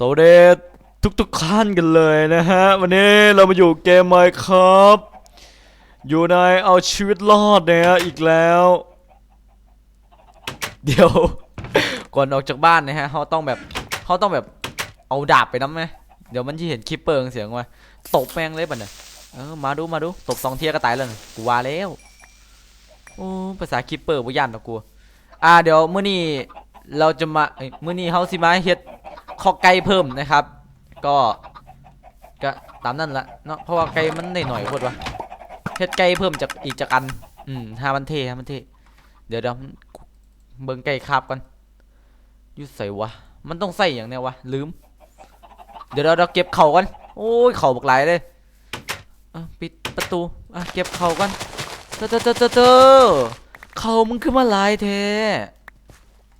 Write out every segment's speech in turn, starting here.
สวัสดีทุกๆท่านกันเลยนะฮะ วันนี้เรามาอยู่เกมไมค์ครับ อยู่ในเอาชีวิตรอดเนี่ยอีกแล้ว เดี๋ยว ก่อนออกจากบ้านนะฮะเขาต้องแบบเขาต้องแบบเอาดาบไปน้ำไหมเดี๋ยวมันจะเห็นคลิปเปิงเสียงว่าตบแมงเลยป่ะเนี่ยเออมาดูมาดูตบสองเทียก็ตายแล้วนี่กูว่าแล้วโอ้ภาษาคลิปเปอร์บ่ยันหรอกกูอ่าเดี๋ยวมื้อนี้เราจะมาเมื้อนี้เฮาสิมาเฮ็ด ข้อไก่เพิ่มนะครับ ก็ก็ตามนั่นละเนาะเพราะว่าไก่มันหน่อยโพดวะเฮ็ดไก่เพิ่มจากอีกจากอัน อืมหามันเท่หามันเทเดี๋ยวเดี๋ยวเบิ่งไก่คาบกันยุ่ใส่วะมันต้องใส่อย่างเนี้ยวะลืม เดี๋ยวเราเราเก็บเข่ากันโอ้ยเข่าบักหลายเลยปิดประตูอะเก็บเข่ากันเตอเตอเตอเตอเข่ามึงขึ้นมาหลายแท้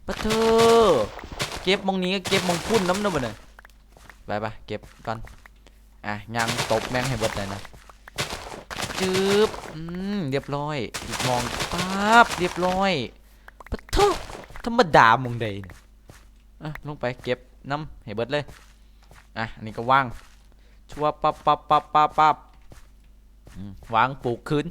ปะเธอ เก็บมองนี้ก็เก็บมองพุ่นน้ำนะบ่เนี่ยไปไปเก็บก่อนอะยังตบแม่งให้เบิดเลยนะจืบอืมเรียบร้อยอีกมองปั๊บเรียบร้อยปะทุธรรมดามองใดเนี่ยอะลงไปเก็บน้ำให้เบิดเลยอะอันนี้ก็ว่างชัวปั๊บปั๊บปั๊บปั๊บปั๊บวางปลูกคืน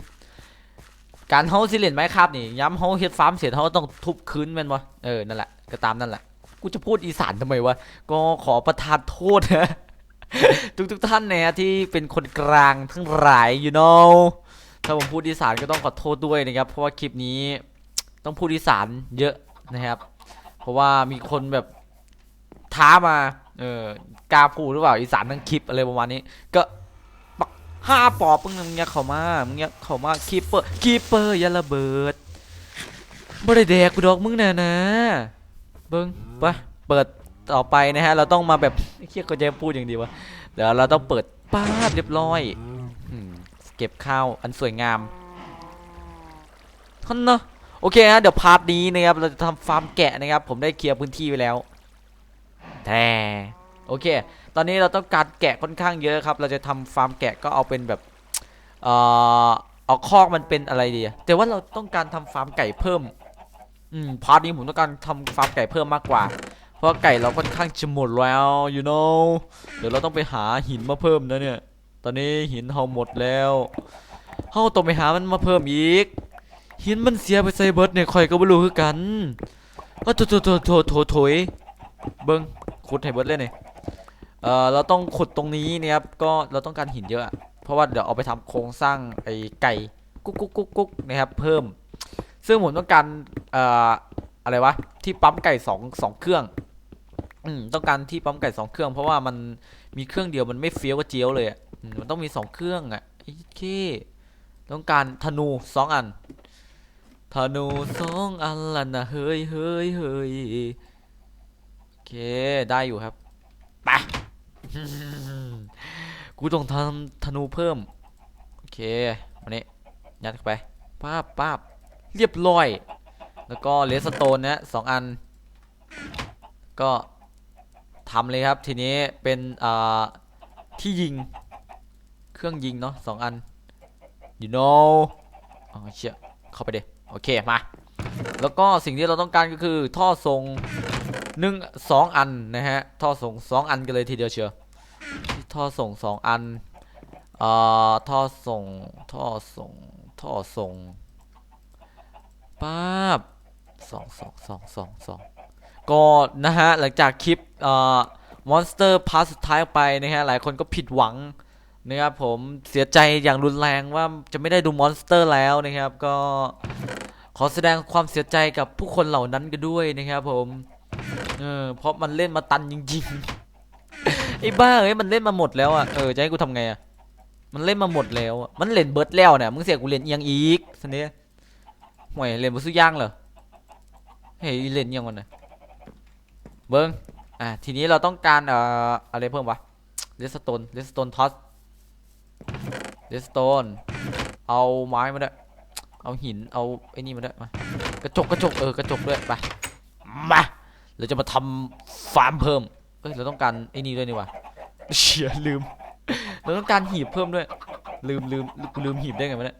การเฮาสิเล่นไหมครับนี่ย้ำเฮาเฮ็ดฟาร์มเสร็จเฮาต้องทุบคืนแม่นบ่เออนั่นแหละก็ตามนั่นแหละ กูจะพูดอีสานทำไมวะ ก็ขอประทานโทษนะ ทุกทุกๆท่านเนี่ยที่เป็นคนกลางทั้งหลาย you know ถ้าผมพูดอีสานก็ต้องขอโทษด้วยนะครับ เพราะว่าคลิปนี้ต้องพูดอีสานเยอะนะครับ เพราะว่ามีคนแบบท้ามา เออกล้าพูดหรือเปล่าอีสานทั้งคลิปอะไรประมาณนี้ ก็ปักห้าปอบมึงมึงอย่าเขามามึงอย่าเขามาคีเปอร์คีเปอร์อย่าระเบิดบ่ได้แดกกูดอกมึงแน่นะ เบิ้งไปเปิดต่อไปนะฮะ เราต้องมาแบบเคียเขาจะพูดอย่างดีวะเดี๋ยวเราต้องเปิดป้าบเรียบร้อยอเก็บข้าวอันสวยงามท่านเนาะโอเคฮะเดี๋ยวพาร์ทนี้นะครับเราจะทำฟาร์มแกะนะครับ ผมได้เคลียร์พื้นที่ไว้แล้วแต่โอเค ตอนนี้เราต้องการแกะค่อนข้างเยอะครับ เราจะทำฟาร์มแกะก็เอาเป็นแบบเอ่อเอาคอกมันเป็นอะไรดีแต่ว่าเราต้องการทำฟาร์มไก่เพิ่ม อืมพาร์ทนี้ผมต้องการทำฟาร์มไก่เพิ่มมากกว่า เพราะไก่เราค่อนข้างจะหมดแล้ว you know เดี๋ยวเราต้องไปหาหินมาเพิ่มนะเนี่ย ตอนนี้หินเราหมดแล้วเราต้องไปหามันมาเพิ่มอีก หินมันเสียไปใส่เบิร์ดเนี่ยคอยก็ไม่รู้คือกันว่าโถโถโถโถโถโถยเบิ้งขุดให้เบิร์ดเลยเนี่ยเอ่อเราต้องขุดตรงนี้นี่ยครับก็เราต้องการหินเยอะ เพราะว่าเดี๋ยวเอาไปทำโครงสร้างไอ้ไก่กุ๊กกุ๊กกุ๊กกุ๊กนะครับเพิ่ม ซึ่งผมต้องการเอ่ออะไรวะที่ปั๊มไก่สองสองเครื่องอืมต้องการที่ปั๊มไก่สองเครื่อง เพราะว่ามันมีเครื่องเดียวมันไม่เฟี้ยวกับเจียวเลยอะมันต้องมีสองเครื่องอะไอ้เคต้องการธนูสองอันธนูสองอันละนะเฮ้ยเฮ้ยเฮ้ยโอเคได้อยู่ครับไปกูต้องทำธนูเพิ่ม โอเคมานี่ยัดเข้าไปป้าบป้าบ เรียบร้อย แล้วก็เลสโตนนะสองอัน ก็ทำเลยครับ ทีนี้เป็นอ่าที่ยิง เครื่องยิงเนาะสองอัน you know อ๋อเชี่ยเข้าไปเดโอเค มา แล้วก็สิ่งที่เราต้องการก็คือท่อส่งหนึ่งสองอันนะฮะ ท่อส่งสองอันกันเลยทีเดียวเชียวท่อส่งสองอันอ่าท่อส่ง ท่อส่ง ท่อส่ง ป๊าบสองสองสองสองสองก็นะฮะ หลังจากคลิปเอ่อมอนสเตอร์พาร์ทสุดท้ายไปนะฮะ หลายคนก็ผิดหวังนะครับผมเสียใจอย่างรุนแรงว่าจะไม่ได้ดูมอนสเตอร์แล้วนะครับ ก็ขอแสดงความเสียใจกับผู้คนเหล่านั้นกันด้วยนะครับผมเออเพราะมันเล่นมาตันจริงๆไอ้บ้าเอ้ยมันเล่นมาหมดแล้วอะเออจะให้กูทำไงอะมันเล่นมาหมดแล้ว มันเล่นเบิร์ดแล้วเนี่ยมึงเสียกูเล่นเอียงอีกสันนี้ ห่วยเล่นบุสุย่างเหรอเฮ้ยเล่นยังวันน่ะเบิ้งอะทีนี้เราต้องการเอ่ออะไรเพิ่มวะเลสโตนเลสโตนทอสเลสโตนเอาไม้มาด้วยเอาหินเอาไอ้นี่มาด้วยมากระจกกระจกเออกระจกด้วยไปมาเราจะมาทำฟาร์มเพิ่มเอ้ยเราต้องการไอ้นี่ด้วยนี่วะเชียลืมเราต้องการหีบเพิ่มด้วย ลืมลืมลืมหีบได้ไงวะเนี่ย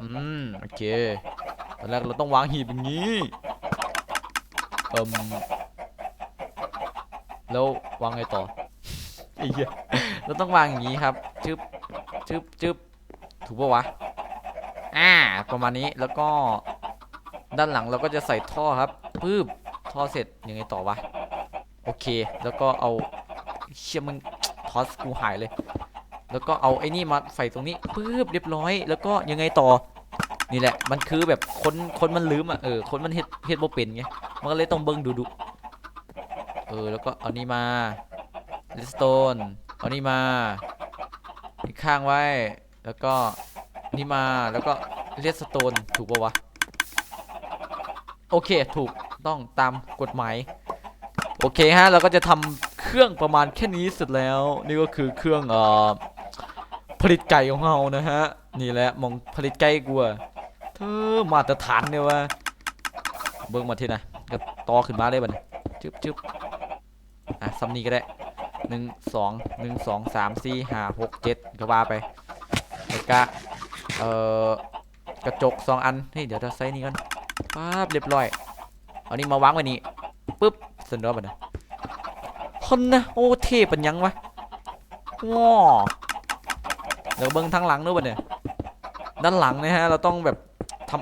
อืมโอเคตอนแรกเราต้องวางหีบอย่างนี้เอิมแล้ววางไงต่อไอ้เหี้ยเราต้องวางอย่างนี้ครับจึ๊บจึ๊บจึ๊บถูกปะวะอ่าประมาณนี้แล้วก็ด้านหลังเราก็จะใส่ท่อครับปึ๊บท่อเสร็จยังไงต่อวะโอเค แล้วก็เอาเชี่ยมึงทอสกูหายเลย แล้วก็เอาไอ้นี่มาใส่ตรงนี้ปึ๊บเรียบร้อย แล้วก็ยังไงต่อ นี่แหละ มันคือแบบคนคนมันลืมอะเออคนมันเฮ็ดเฮ็ดบ่เป็นไงมันก็เลยต้องเบิ่งดูดูเออแล้วก็เอานี่มาเลสโตนเอานี่มาอีกข้างไว้ แล้วก็นี่มาแล้วก็เลสโตนถูกปะวะโอเคถูกต้องตามกฎหมายโอเคฮะเราก็จะทำเครื่องประมาณแค่นี้เสร็จแล้ว นี่ก็คือเครื่องเอ่อ ผลิตไก่ของเรานะฮะ นี่แหละมองผลิตไก่กูอะเธอมาตรฐานเนี่ยวะเบิ่งมาทีนะก็ต่อขึ้นมาเลยบัดจึ๊บจึ๊บอะซัมนี้ก็ได้หนึ่งสองหนึ่งสองสามสี่ห้าหกเจ็ดก็ว่าไปแล้วก็เอ่อกระจกสองอันเฮ้ยเดี๋ยวเราใส่นี่กันป๊าบเรียบร้อยเอานี่มาวางไว้นี่ปึ๊บเสร็จแล้วบัดนะคนนะโอ้เทปันยังวะว้า เดี๋ยวเบิ่งทางหลังด้วยบัดเนี่ยด้านหลังนะฮะเราต้องแบบท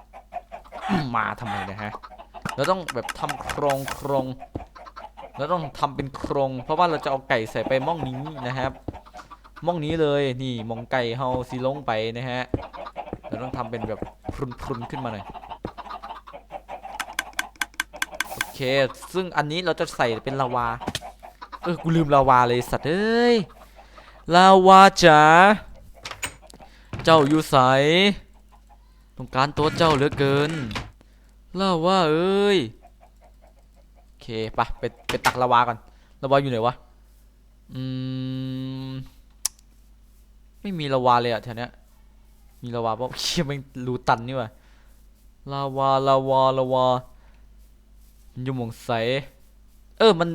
ำมาทำไมนะฮะเราต้องแบบทำโครงโครงเราต้องทำเป็นโครง เพราะว่าเราจะเอาไก่ใส่ไปม่องนี้นะครับม่องนี้เลยนี่หมองไก่เฮาซีลงไปนะฮะเราต้องทำเป็นแบบพรุนๆขึ้นมาหน่อยโอเค ซึ่งอันนี้เราจะใส่เป็นลาวาเออกูลืมลาวาเลยสัตว์เอ้ย ลาวาจ๋าเจ้าอยู่ใสต้องการตัวเจ้าเหลือเกินลาว่าเอ้ยโอเคปะไปไปตักลาวาก่อนลาวาอยู่ไหนวะอืมไม่มีลาวาเลยอะแถวเนี้ยมีลาวาปะเชี่ยม่งรูตันนี่วะลาวาลาวาลาวามันอยู่หมองใส เออมัน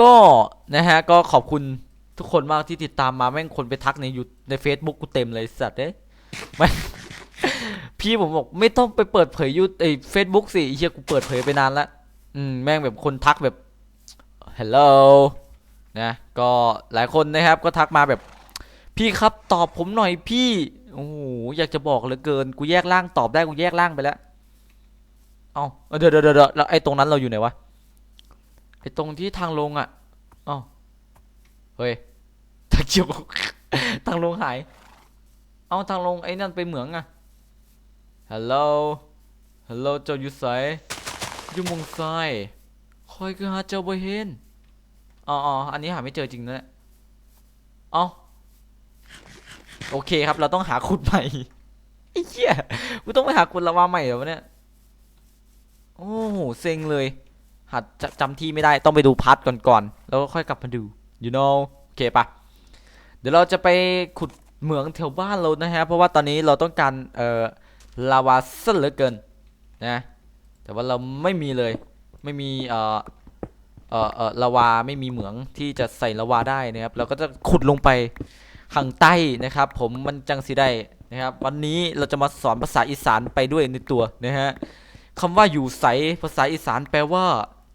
ก็นะฮะก็ขอบคุณ ทุกคนมากที่ติดตามมาแม่งคนไปทักในยูใน Facebook กูเต็มเลยสัตว์เอ้ยไม่ พี่ผมบอกไม่ต้องไปเปิดเผยยูไอเฟซบุ๊กสิไอ้เฮียกูเปิดเผยไปนานละอืมแม่งแบบคนทักแบบ hello นะก็หลายคนนะครับ ก็ทักมาแบบ พี่ครับตอบผมหน่อยพี่โอ้โหอยากจะบอกเหลือเกินกูแยกร่างตอบได้กูแยกร่างไปแล้วเอาเดี๋ยวเดี๋ยวเดี๋ยวแล้วไอ้ตรงนั้นเราอยู่ไหนวะไอ้ตรงที่ทางลงอะอ้า เฮ้ยทางเจียวทางลงหาย เอาทางลงไอ้นั่นไปเหมืองอะฮัลโหล ฮัลโหลเจ้าอยู่ไสอยู่มองซ้ายคอยคือหาเจ้าบ่เห็นอ๋ออันนี้หาไม่เจอจริงนะเอาโอเคครับ เราต้องหาขุดใหม่ไอ้เหี้ยกูต้องไปหาขุดละว่าใหม่เหรอวะเนี่ย โอ้โห เซ็งเลย หัดจจำที่ไม่ได้ ต้องไปดูพาร์ทก่อนๆ แล้วก็ค่อยกลับมาดู you know โอเคปะเดี๋ยวเราจะไปขุดเหมืองแถวบ้านเรานะฮะ เพราะว่าตอนนี้เราต้องการเอ่อลาวาซะเหลือเกินนะ แต่ว่าเราไม่มีเลย ไม่มีเอ่อเอ่อเอ่อลาวาไม่มีเหมืองที่จะใส่ลาวาได้นะครับ เราก็จะขุดลงไปข้างใต้นะครับ ผมมันจังสีได้นะครับ วันนี้เราจะมาสอนภาษาอีสานไปด้วยในตัวนะฮะคำว่าอยู่ใสภาษาอีสานแปลว่า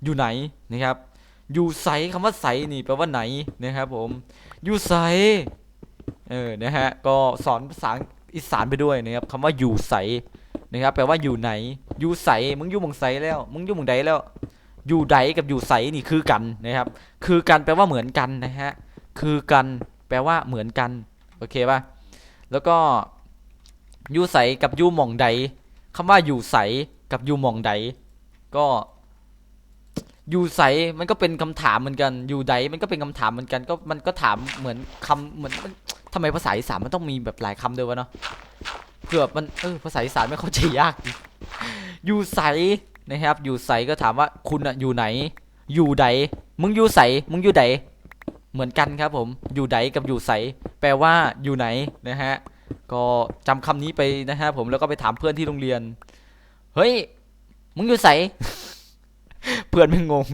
อยู่ไหนนะครับ อยู่ใสคำว่าใสนี่แปลว่าไหนนะครับผมอยู่ใสเออนะฮะก็สอนภาษาอีสานไปด้วยนะครับคำว่าอยู่ใสนะครับแปลว่าอยู่ไหนอยู่ใสมึงอยู่มองใสแล้ว มึงอยู่มองใดแล้ว อยู่ใดกับอยู่ใสนี่คือกันนะครับ คือกันแปลว่าเหมือนกันนะฮะคือกันแปลว่าเหมือนกันโอเคป่ะแล้วก็อยู่ใสกับอยู่มองใดคำว่าอยู่ใสกับอยู่มองใดก็ อยู่ใสมันก็เป็นคำถามเหมือนกัน อยู่ใดมันก็เป็นคำถามเหมือนกัน ก็มันก็ถามเหมือนคำเหมือนมันทำไมภาษาอีสานมันต้องมีแบบหลายคำด้วยวะเนาะเผื่อมันเออภาษาอีสานไม่เข้าใจยากดิอยู่ใสนะครับ อยู่ใสก็ถามว่าคุณอะอยู่ไหน อยู่ใดมึงอยู่ใสมึงอยู่ใดเหมือนกันครับผม อยู่ใดกับอยู่ใส แปลว่าอยู่ไหนนะฮะ ก็จำคำนี้ไปนะฮะผมแล้วก็ไปถามเพื่อนที่โรงเรียน เฮ้ย มึงอยู่ใส เพื่อนไม่งง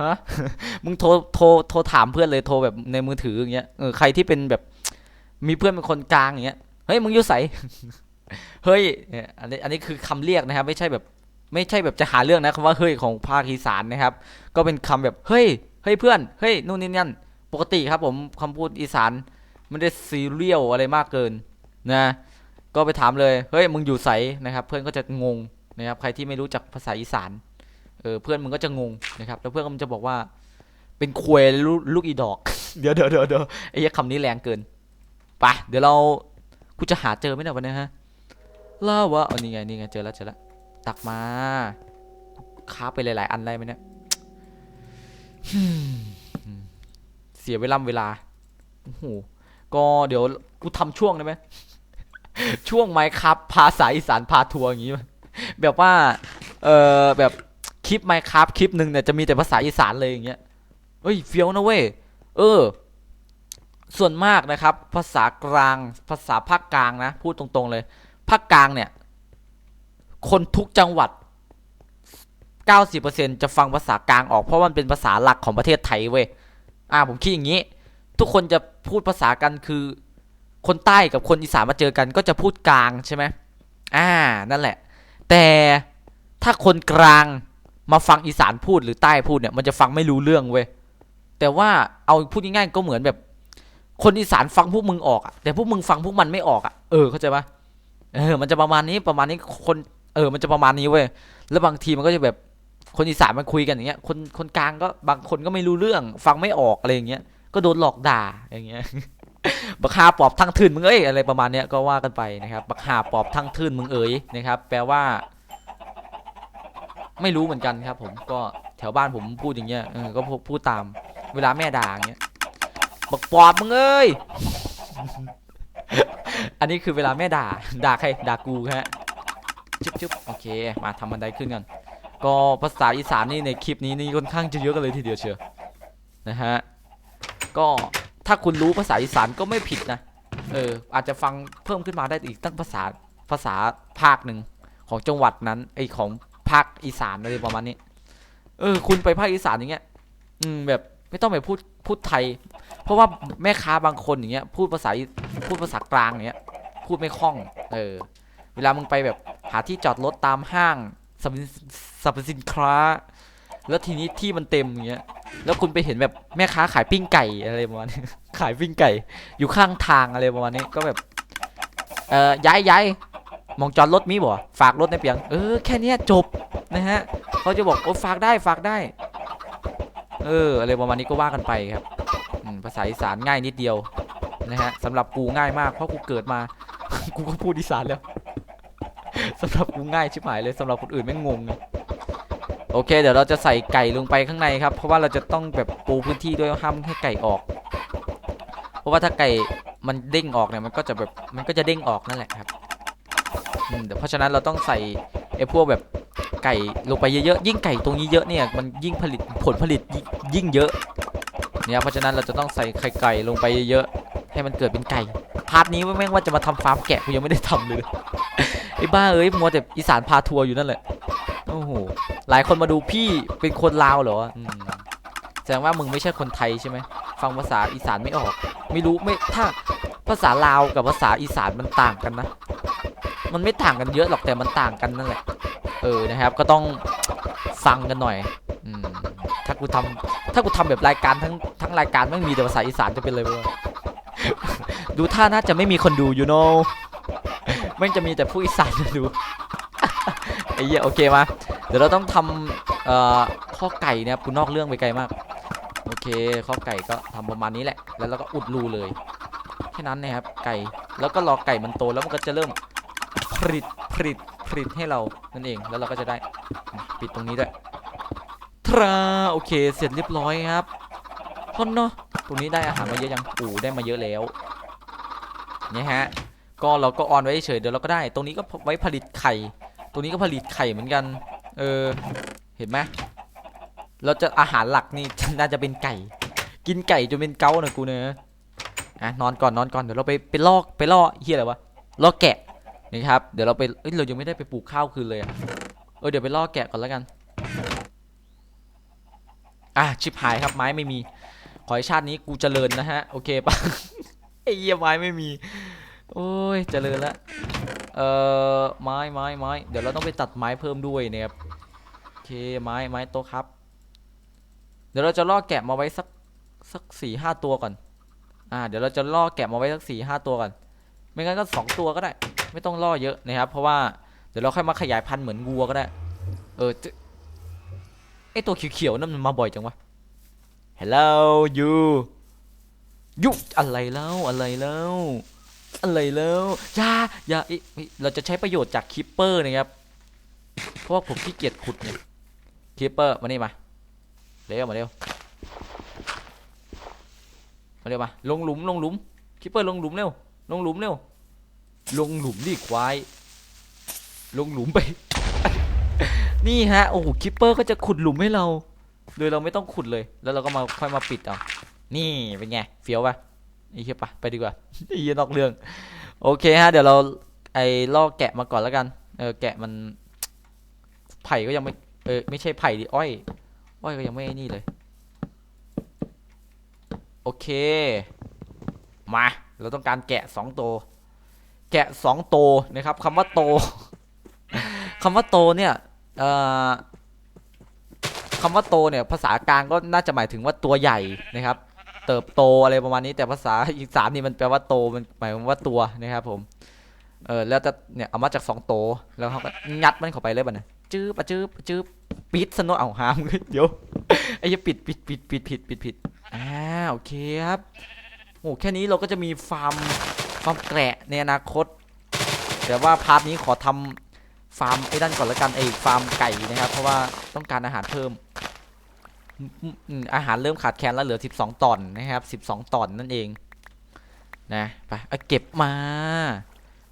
ฮะมึงโทรโทรโทรถามเพื่อนเลยโทรแบบในมือถืออย่างเงี้ยเออใครที่เป็นแบบมีเพื่อนเป็นคนกลางอย่างเงี้ยเฮ้ยมึงอยู่ใสเฮ้ยเนี่ยอันนี้อันนี้คือคำเรียกนะครับ ไม่ใช่แบบไม่ใช่แบบจะหาเรื่องนะคำว่าเฮ้ยของภาคอีสานนะครับ ก็เป็นคำแบบเฮ้ยเฮ้ยเพื่อนเฮ้ยนู่นนี่นั่นปกติครับผมคำพูดอีสานไม่ได้ซีเรียลอะไรมากเกินนะก็ไปถามเลย เฮ้ย มึงอยู่ใสนะครับ เพื่อนก็จะงงนะครับ ใครที่ไม่รู้จักภาษาอีสาน เออเพื่อนมึงก็จะงงนะครับแล้วเพื่อนก็มันจะบอกว่า เป็นควยลูกลูกอีดอก เดี๋ยวเดี๋ยวเดี๋ยวเดี๋ยวไอ้คำนี้แรงเกินไปเดี๋ยวเรากูจะหาเจอไหมเนี่ยวันนี้ฮะล่าวะเอานี่ไงนี่ไงเจอแล้วเจอแล้วตักมาค้าไปหลาย ๆ อันได้ไหมเนี่ยเสียเวลาเวลาโอ้โหก็เดี๋ยวกูทำช่วงได้ไหมช่วงไมค์ครับภาษาอีสานพาทัวร์อย่างงี้แบบว่า เออแบบ คลิปไมค์ครับคลิปหนึ่งเนี่ยจะมีแต่ภาษาอีสานเลยอย่างเงี้ยเฮ้ยเฟี้ยวนะเว้ยเออ ส่วนมากนะครับ ภาษากลางภาษาภาคกลางนะ พูดตรงๆเลยภาคกลางเนี่ย คนทุกจังหวัด 90%จะฟังภาษากลางออกเพราะมันเป็นภาษาหลักของประเทศไทยเว้ยอ่าผมคิดอย่างนี้ ทุกคนจะพูดภาษากันคือคนใต้กับคนอีสานมาเจอกันก็จะพูดกลางใช่ไหมอ่า นั่นแหละ แต่ถ้าคนกลาง มาฟังอีสานพูดหรือใต้พูดเนี่ยมันจะฟังไม่รู้เรื่องเว้ยแต่ว่าเอาพูดง่ายๆก็เหมือนแบบ คนอีสานฟังพวกมึงออกอะแต่พวกมึงฟังพวกมันไม่ออกอะเออเข้าใจปะเออ มันจะประมาณนี้ประมาณนี้คน เออ มันจะประมาณนี้เว้ยแล้วบางทีมันก็จะแบบคนอีสานมันคุยกันอย่างเงี้ย คนคนกลางก็บางคนก็ไม่รู้เรื่อง ฟังไม่ออกอะไรอย่างเงี้ยก็โดนหลอกด่าอย่างเงี้ยบักฮาปอบทั้งทื่นมึงเอ้ยอะไรประมาณเนี้ยก็ว่ากันไปนะครับบักฮาปอบทั้งทื่นมึงเอ๋ยนะครับ แปลว่า ไม่รู้เหมือนกันครับ ผมก็แถวบ้านผมพูดอย่างเงี้ยเออก็พูดตาม เวลาแม่ด่าอย่างเงี้ยบักปอบมึงเอ้ย อันนี้คือเวลาแม่ด่า ด่าใคร ด่ากูฮะจุ๊บจุ๊บโอเค มาทำบันไดขึ้นกัน ก็ภาษาอีสานนี่ในคลิปนี้นี่ค่อนข้างจะเยอะกันเลยทีเดียวเชียวนะฮะ ก็ถ้าคุณรู้ภาษาอีสานก็ไม่ผิดนะ เออ อาจจะฟังเพิ่มขึ้นมาได้อีกตั้งภาษาภาษาภาคหนึ่งของจังหวัดนั้นไอของ ภาคอีสานอะไรประมาณนี้ เออ คุณไปภาคอีสานอย่างเงี้ย อืม แบบไม่ต้องไปพูดพูดไทย เพราะว่าแม่ค้าบางคนอย่างเงี้ย พูดภาษาพูดภาษากลางอย่างเงี้ย พูดไม่คล่อง เออ เวลามึงไปแบบหาที่จอดรถตามห้างสรรพสินสรรพสินค้า แล้วทีนี้ที่มันเต็มอย่างเงี้ย แล้วคุณไปเห็นแบบแม่ค้าขายปิ้งไก่อะไรประมาณนี้ขายปิ้งไก่ อยู่ข้างทางอะไรประมาณนี้ก็แบบ เออย้ายย้าย มองจอดรถมีบ่ฝากรถในเปียง เออแค่นี้จบนะฮะเขาจะบอกโอ้ฝากได้ฝากได้ เอออะไรประมาณนี้ก็ว่ากันไปครับภาษาอีสานง่ายนิดเดียวนะฮะสำหรับกูง่ายมากเพราะกูเกิดมา กูก็พูดอีสานแล้วสำหรับกูง่ายชิบหายเลยสำหรับคนอื่นไม่งงไงโอเค เดี๋ยวเราจะใส่ไก่ลงไปข้างในครับ เพราะว่าเราจะต้องแบบปูพื้นที่ด้วยห้ามให้ไก่ออก เพราะว่าถ้าไก่มันเด้งออกเนี่ยมันก็จะแบบมันก็จะเด้งออกนั่นแหละครับ อืมเดี๋ยวเพราะฉะนั้นเราต้องใส่ไอ้พวกแบบไก่ลงไปเยอะๆยิ่งไก่ตรงนี้เยอะเนี่ยมันยิ่งผลิตผลผลิตยิ่งยิ่งเยอะเนี่ยเพราะฉะนั้นเราจะต้องใส่ไข่ไก่ลงไปเยอะๆให้มันเกิดเป็นไก่พาร์ทนี้แม่งว่าจะมาทำฟาร์มแกะกูยังไม่ได้ทำเลยไอ้บ้าเอ้ยมัวแต่อีสานพาทัวร์อยู่นั่นแหละโอ้โหหลายคนมาดูพี่เป็นคนลาวเหรอแสดงว่ามึงไม่ใช่คนไทยใช่ไหมฟังภาษาอีสานไม่ออก ไม่รู้ไม่ถ้าภาษาลาวกับภาษาอีสานมันต่างกันนะ มันไม่ต่างกันเยอะหรอกแต่มันต่างกันนั่นแหละ เออนะครับ ก็ต้องฟังกันหน่อยอืมถ้ากูทำถ้ากูทำแบบรายการทั้งทั้งรายการไม่มีแต่ภาษาอีสานจะเป็นเลยวะดูท่าน่าจะไม่มีคนดู you know แม่จะมีแต่ผู้อีสานดูไอ้เหี้ยโอเคมาเดี๋ยวเราต้องทำเอ่อข้อไก่เนี่ยกูนอกเรื่องไปไกลมากโอเคข้อไก่ก็ทำประมาณนี้แหละ แล้วเราก็อุดรูเลยแค่นั้นนะครับไก่แล้วก็รอไก่มันโตแล้วมันก็จะเริ่ม ผลิตผลิตผลิตให้เรานั่นเองแล้วเราก็จะได้ปิดตรงนี้ด้วยทราโอเคเสร็จเรียบร้อยครับพอนเนาะตรงนี้ได้อาหารมาเยอะยังอู๋ได้มาเยอะแล้วเนี่ยฮะก็เราก็ออนไว้เฉยเดี๋ยวเราก็ได้ ตรงนี้ก็ไว้ผลิตไข่ ตรงนี้ก็ผลิตไข่เหมือนกัน เออเห็นไหมเราจะอาหารหลักนี่น่าจะเป็นไก่ กินไก่จนเป็นเกาเนะกูเนอะอะนอนก่อนนอนก่อนเดี๋ยวเราไปไปลอกไปล่อเฮียอะไรวะล่อแกะ นี่ครับเดี๋ยวเราไปเอ้ยเรายังไม่ได้ไปปลูกข้าวคืนเลยอะเออเดี๋ยวไปล่อแกะก่อนแล้วกันอะชิบหายครับไม้ไม่มี ขอให้ชาตินี้กูเจริญนะฮะโอเคปะไอ้เหี้ยไม้ไม่มี โอ้ยเจริญละเอ่อไม้ไม้ไม้เดี๋ยวเราต้องไปตัดไม้เพิ่มด้วยเนี่ยครับโอเคไม้ไม้โตครับ เดี๋ยวเราจะล่อแกะมาไว้สักสักสี่ห้าตัวก่อน อ่า เดี๋ยวเราจะล่อแกะมาไว้สักสี่ห้าตัวก่อน ไม่งั้นก็สองตัวก็ได้ ไม่ต้องล่อเยอะนะครับ เพราะว่าเดี๋ยวเราค่อยมาขยายพันธุ์เหมือนวัวก็ได้ เออจไอตัวเขียวๆนั่นมันมาบ่อยจังวะ Hello you ยุอะไรแล้วอะไรแล้วอะไรแล้วอย่าอย่าเอ้ยเอ้ยเราจะใช้ประโยชน์จากคิปเปอร์นะครับ เพราะว่าผมขี้เกียจขุดเนี่ยคิปเปอร์มานี่มาเร็วมาเร็วมาเร็วมาลงหลุมลงหลุมคิปเปอร์ลงหลุมเร็วลงหลุมเร็ว ลงหลุมดิควายลงหลุมไป นี่ฮะโอ้โหคิปเปอร์ก็จะขุดหลุมให้เรา โดยเราไม่ต้องขุดเลย แล้วเราก็มาค่อยมาปิดเอานี่เป็นไงเฟี้ยวปะไอ้เหี้ยปะไปดีกว่าไอ้เหี้ยนอกเรื่อง โอเคฮะเดี๋ยวเราไอ้ล่อแกะมาก่อนแล้วกันเออแกะมันไผ่ก็ยังไม่เออไม่ใช่ไผ่ดิอ้อยอ้อยก็ยังไม่ไอ้นี่เลยโอเค มา เราต้องการแกะสองตัว แกะสองโตนะครับคำว่าโตคำว่าโตเนี่ยคำว่าโตเนี่ยภาษากลางก็น่าจะหมายถึงว่าตัวใหญ่นะครับ เติบโตอะไรประมาณนี้ แต่ภาษาอีสานนี่มันแปลว่าโตมันหมายความว่าตัวนะครับผมเออแล้วจะเนี่ยเอามาจากสองโตแล้วเขาก็ยัดมันเข้าไปเลยบ่เนี่ยจื้อปะจื้อปะจื้อปิดสนเอาหามเดี๋ยวไอ้เหี้ยปิดปิดปิดปิดผิดปิดผิดอ่าโอเคครับโอ้แค่นี้เราก็จะมีฟาร์ม ฟามแกะในอนาคต แต่ว่าพาร์ทนี้ขอทำฟาร์มไอ้นั่นก่อนละกันไอ้ฟาร์มไก่นะครับ เพราะว่าต้องการอาหารเพิ่ม อาหารเริ่มขาดแคลนแล้วเหลือ 12 ตอนนะครับ 12 ตอนนั่นเอง นะไปเเก็บมา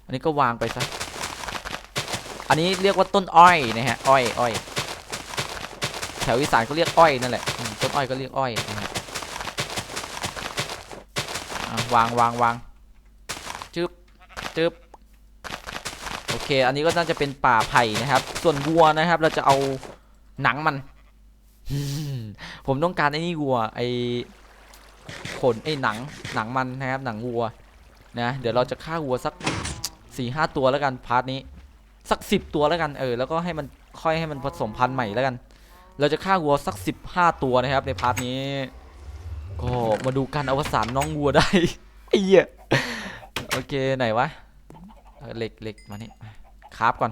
อันนี้ก็วางไปซะอันนี้เรียกว่าต้นอ้อยนะฮะอ้อยอ้อยแถวอีสานก็เรียกอ้อยนั่นแหละต้นอ้อยก็เรียกอ้อยนะฮะวางวางวาง จึ๊บจึ๊บโอเค อันนี้ก็น่าจะเป็นป่าไผ่นะครับ ส่วนวัวนะครับ เราจะเอาหนังมัน ผมต้องการไอ้นี่วัว ไอ้ขนไอ้หนังหนังมันนะครับ หนังวัวนะเดี๋ยวเราจะฆ่าวัวสักสี่ห้าตัวแล้วกันพาร์ทนี้ สักสิบตัวแล้วกันเออแล้วก็ให้มันค่อยให้มันผสมพันธุ์ใหม่แล้วกัน เราจะฆ่าวัวสักสิบห้าตัวนะครับ ในพาร์ทนี้ ก็มาดูการอวสานน้องวัวได้ไอ้เหี้ย โอเคไหนวะเหล็กเหล็กมานี่คราฟก่อน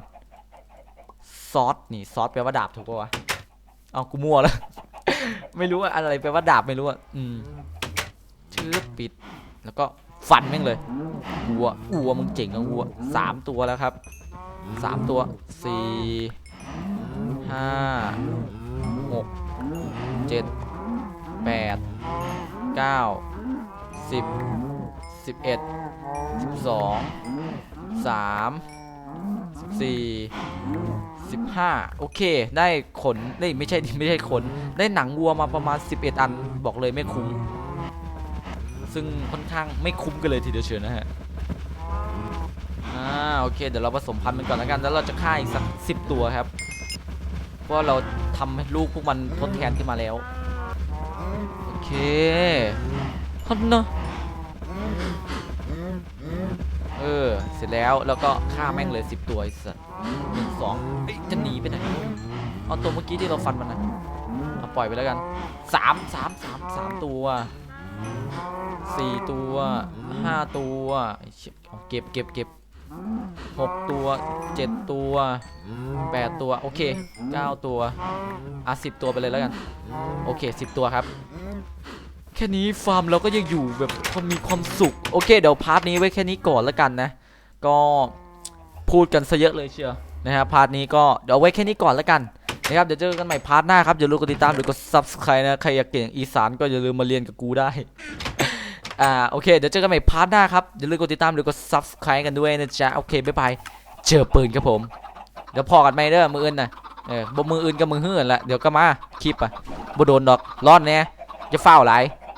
ซอสนี่ซอสแปลว่าดาบถูกปะวะเอากูมั่วแล้ว ไม่รู้ว่าอะไรแปลว่าดาบไม่รู้อะอืมชื่อปิด แล้วก็ฟันแม่งเลยวัววัวมึงเจ๋งนะวัวสามตัวแล้วครับสามตัวสี่ห้าหกเจ็ดแปดเก้าสิบ สิบเอ็ดสิบสองสามสี่สิบห้าโอเค ได้ขนได้ไม่ใช่ไม่ใช่ขน ได้หนังวัวมาประมาณ 11 อันบอกเลยไม่คุ้ม ซึ่งค่อนข้างไม่คุ้มกันเลยทีเดียวเชียวนะฮะอ่าโอเค เดี๋ยวเราผสมพันธุ์มันก่อนแล้วกัน แล้วเราจะฆ่าอีกสักสิบตัวครับ เพราะเราทำให้ลูกพวกมันทดแทนขึ้นมาแล้ว โอเคฮันนะ เออ เสร็จแล้วแล้วก็ฆ่าแม่งเลยสิบตัวไอ้สัสหนึ่งสองเอ้ยจะหนีไปไหนเอาตัวเมื่อกี้ที่เราฟันมันนะเอาปล่อยไปแล้วกันสามสามสามสามตัวสี่ตัวห้าตัวเอาเก็บเก็บเก็บหกตัวเจ็ดตัวแปดตัว โอเคเก้าตัว อะสิบตัวไปเลยแล้วกัน โอเคสิบตัวครับ แค่นี้ฟาร์มเราก็ยังอยู่แบบความมีความสุข โอเค เดี๋ยวพาร์ทนี้ไว้แค่นี้ก่อนแล้วกันนะ ก็พูดกันซะเยอะเลยเชียวนะครับพาร์ทนี้ก็เดี๋ยวไว้แค่นี้ก่อนแล้วกันนะครับเดี๋ยวเจอกันใหม่พาร์ทหน้าครับอย่าลืมกดติดตามหรือกด subscribe นะใครอยากเก่งอีสานก็อย่าลืมมาเรียนกับกูได้อ่าโอเคเดี๋ยวเจอกันใหม่พาร์ทหน้าครับอย่าลืมกดติดตามหรือกด subscribe กันด้วยนะจ๊ะโอเคบ๊ายบายเจอปืนครับผมเดี๋ยวพอกันไหมเด้อมืออื่นนะเออบ่มืออื่นกับมือหื่นละเดี๋ยวก็มาคลิปอะบ่โดนดอกรอดแน่จะเฝ้าหลาย